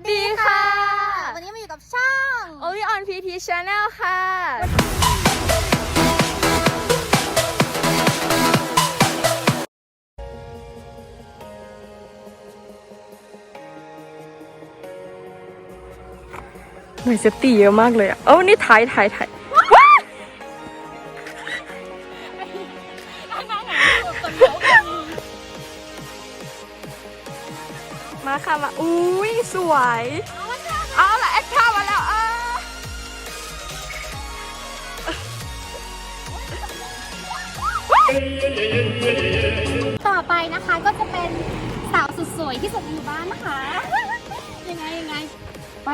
สดีค่ะ วันนี้มาอยู่กับช่องโอวิออนพีพีชาแนลค่ะ หน่วยเซฟตี้เยอะมากเลยอะ เอ้านี่ถ่ายถ่ายถ่ายว้าย มาค่ะมา อุ้ยสวย เอาละแอคท่ามาแล้วเออต่อไปนะคะก็จะเป็นสาวสุดสวยที่สุดในหมู่บ้านนะคะ ยังไงยังไง ไป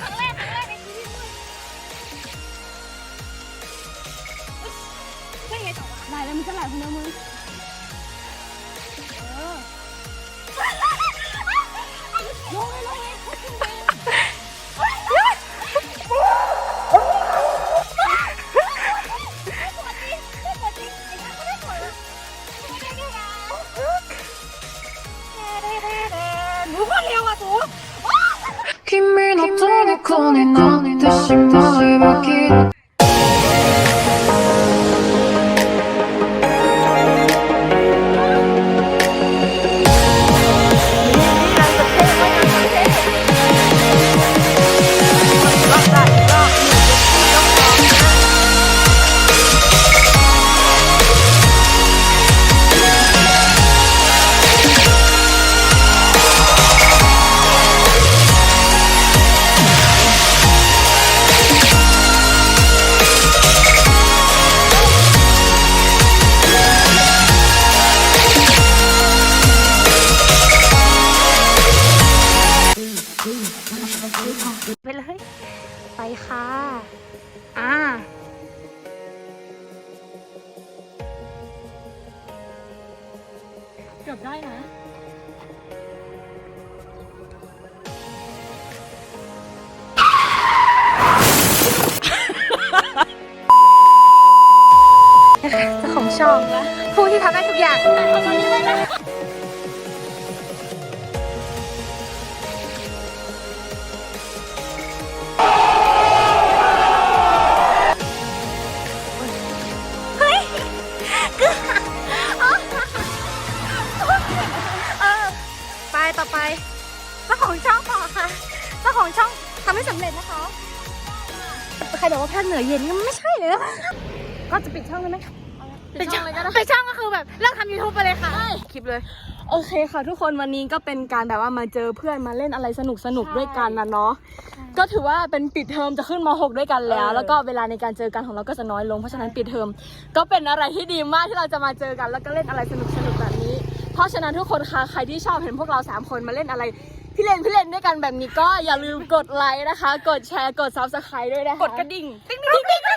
ครั้งแรกครั้งแรกในชีวิตเลยใช่ไงต่อวะได้แล้วมึงจะไหลคนเดียวมึง Kimmy, not turn the corner now. ค่ะ อ่า เกือบได้นะ เจ้าของช่องผู้ที่ทำได้ทุกอย่างเอาตอนนี้เลยนะ ต่อไปเจ้าของช่องต่อค่ะเจ้าของช่องทำให้สำเร็จนะคะใครบอกว่าภาคเหนือเย็นก็ไม่ใช่เลยนะคะก็จะปิดช่องเลยไหมปิดช่องเลยก็ได้ปิดช่องก็คือแบบเลิกทำยูทูบไปเลยค่ะคลิปเลย โอเคค่ะ ทุกคนวันนี้ก็เป็นการแบบว่ามาเจอเพื่อนมาเล่นอะไรสนุกสนุกๆด้วยกันนะเนาะก็ถือว่าเป็นปิดเทอมจะขึ้นม .6 ด้วยกันแล้ว แล้วก็เวลาในการเจอกันของเราก็จะน้อยลงเพราะฉะนั้นปิดเทอมก็เป็นอะไรที่ดีมากที่เราจะมาเจอกันแล้วก็เล่นอะไรสนุกสนุกๆแบบนี้ เพราะฉะนั้นทุกคนคะใครที่ชอบเห็นพวกเราสามคนมาเล่นอะไร พี่เล่นพี่เล่นด้วยกันแบบนี้ก็อย่าลืมกดไลค์นะคะ กดแชร์กด subscribe ด้วยนะคะกดกระดิ่งติ๊งติ๊งติ๊ง